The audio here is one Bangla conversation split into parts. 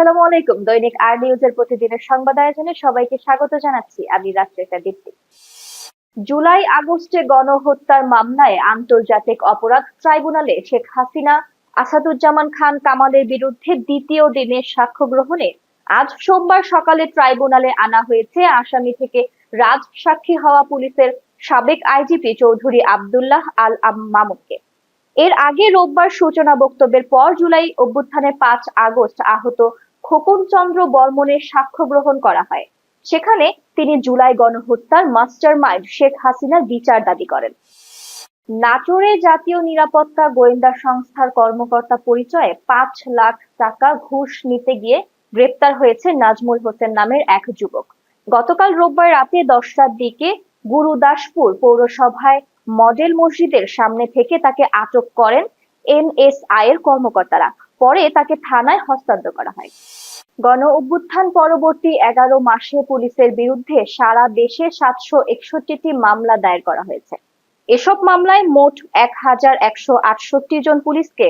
আসসালামু আলাইকুম। দৈনিক আর নিউজের প্রতিদিনের সংবাদ আয়োজনে সবাইকে স্বাগত জানাচ্ছি। আমি রাষ্ট্রেতা দীপ্তি। জুলাই, আগস্টে গণহত্যার মামলায় আন্তর্জাতিক অপরাধ ট্রাইব্যুনালে শেখ হাসিনা, আসাদুজ্জামান খান, কামালের বিরুদ্ধে দ্বিতীয় দিনের সাক্ষ্য গ্রহণে আজ সোমবার সকালে ট্রাইব্যুনালে আনা হয়েছে আসামি থেকে রাজ সাক্ষী হওয়া পুলিশের সাবেক আইজিপি চৌধুরী আব্দুল্লাহ আল মামুনকে এর আগে রোববার সূচনা বক্তব্যের পর জুলাই অভ্যুত্থানে পাঁচ আগস্ট আহত খোকন চন্দ্র বর্মনের সাক্ষ্য গ্রহণ করা হয়। সেখানে তিনি জুলাই গণহত্যার মাস্টার মাইন্ড শেখ হাসিনার বিচার দাবি করেন। নাটোরে জাতীয় নিরাপত্তা গোয়েন্দা সংস্থার কর্মকর্তা পরিচয়ে পাঁচ লাখ টাকা ঘুষ নিতে গিয়ে গ্রেপ্তার হয়েছে নাজমুল হোসেন নামের এক যুবক। গতকাল রোববার রাতে দশটার দিকে গুরুদাসপুর পৌরসভায় মডেল মসজিদের সামনে থেকে তাকে আটক করেন এনএসআই এর কর্মকর্তারা। পরে তাকে থানায় হস্তান্তর করা হয়। গণ অভ্যুত্থান পরবর্তী এগারো মাসে পুলিশের বিরুদ্ধে সারা দেশে সাতশো একষট্টিটি মামলা দায়ের করা হয়েছে। এসব মামলায় মোট এক হাজার একশো আটষট্টি জন পুলিশকে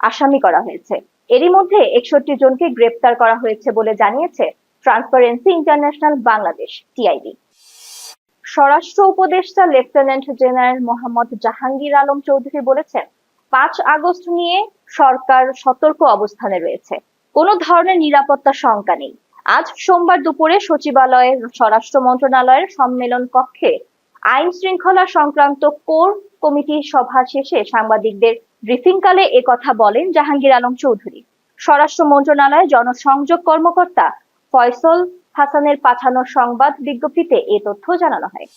আসামি করা হয়েছে। এরই মধ্যে একষট্টি জনকে গ্রেপ্তার করা হয়েছে বলে জানিয়েছে ট্রান্সপারেন্সি ইন্টারন্যাশনাল বাংলাদেশ, টিআইবি। স্বরাষ্ট্র উপদেষ্টা লেফটেন্যান্ট জেনারেল মোহাম্মদ জাহাঙ্গীর আলম চৌধুরী বলেছেন, পাঁচ আগস্ট নিয়ে সরকার সতর্ক অবস্থানে রয়েছে। কোনো ধরনের নিরাপত্তা শঙ্কা নেই। আজ সোমবার দুপুরে সচিবালয়ের স্বরাষ্ট্র মন্ত্রণালয়ের সম্মেলন কক্ষে আইন শৃঙ্খলা সংক্রান্ত কোর কমিটি সভা শেষে সাংবাদিকদের ব্রিফিংকালে এ কথা বলেন জাহাঙ্গীর আলম চৌধুরী। স্বরাষ্ট্র মন্ত্রণালয়ের জনসংযোগ কর্মকর্তা ফয়সল হাসানের পাঠানো সংবাদ বিজ্ঞপ্তিতে এ তথ্য জানানো হয়।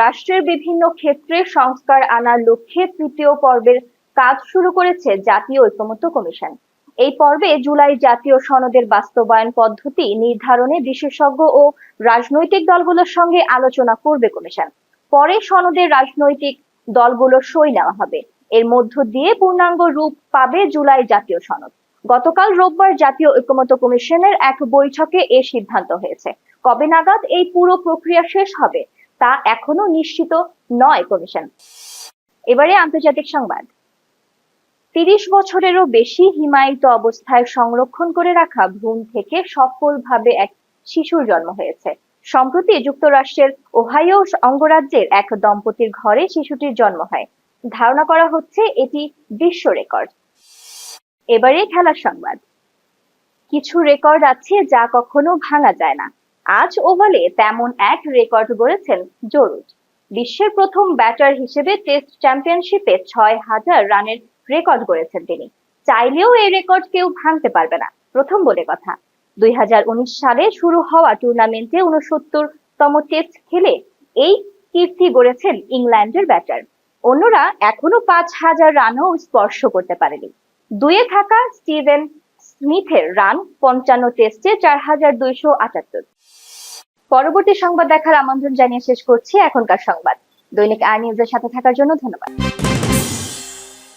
রাষ্ট্রের বিভিন্ন ক্ষেত্রে সংস্কার আনার লক্ষ্যে তৃতীয় পর্বের কাজ শুরু করেছে জাতীয় ঐকমত্য কমিশন। এই পর্বে জুলাই জাতীয় সনদের বাস্তবায়ন পদ্ধতি, নির্ধারণে বিশেষজ্ঞ ও রাজনৈতিক দলগুলোর সঙ্গে আলোচনা করবে কমিশন। পরে সনদের রাজনৈতিক দলগুলোর সই নেওয়া হবে। এর মধ্য দিয়ে পূর্ণাঙ্গ রূপ পাবে জুলাই জাতীয় সনদ। গতকাল রোববার জাতীয় ঐকমত্য কমিশনের এক বৈঠকে এ সিদ্ধান্ত হয়েছে। কবে নাগাদ এই পুরো প্রক্রিয়া শেষ হবে, তা এখনও নিশ্চিত নয় কমিশন। এবারে আন্তর্জাতিক সংবাদ। তিরিশ বছরেরও বেশি হিমায়িত অবস্থায় সংরক্ষণ করে রাখা ভ্রূণ থেকে সফলভাবে এক শিশুর জন্ম হয়েছে। সম্প্রতি যুক্তরাষ্ট্রের ওহাইও অঙ্গরাজ্যের এক দম্পতির ঘরে শিশুটির জন্ম হয়। ধারণা করা হচ্ছে এটি বিশ্ব রেকর্ড। এবারে খেলার সংবাদ। কিছু রেকর্ড আছে যা কখনো ভাঙা যায় না। আজ ওভালে তেমন এক রেকর্ড গড়েছেন জরুর। বিশ্বের প্রথম ব্যাটার হিসেবে টেস্ট চ্যাম্পিয়নশিপে ছয় হাজার রানের রেকর্ড গড়েছেন তিনি। চাইলেও এই রেকর্ড কেউ ভাঙতে পারবে না। প্রথম বলে কথা, দুই সালে শুরু হওয়া টুর্নামেন্টে উনসত্তর তম টেস্ট খেলে এই কীর্তি গড়েছেন ইংল্যান্ডের ব্যাটার। অন্যরা এখনও পাঁচ হাজার রানও স্পর্শ করতে পারেনি। দুয়ে থাকা স্টিভেন স্মিথের রান পঞ্চান্ন টেস্টে চার হাজার দুইশো আটাত্তর। পরবর্তী সংবাদ দেখার আমন্ত্রণ জানিয়ে শেষ করছি এখনকার সংবাদ। দৈনিক আর নিউজের সাথে থাকার জন্য ধন্যবাদ।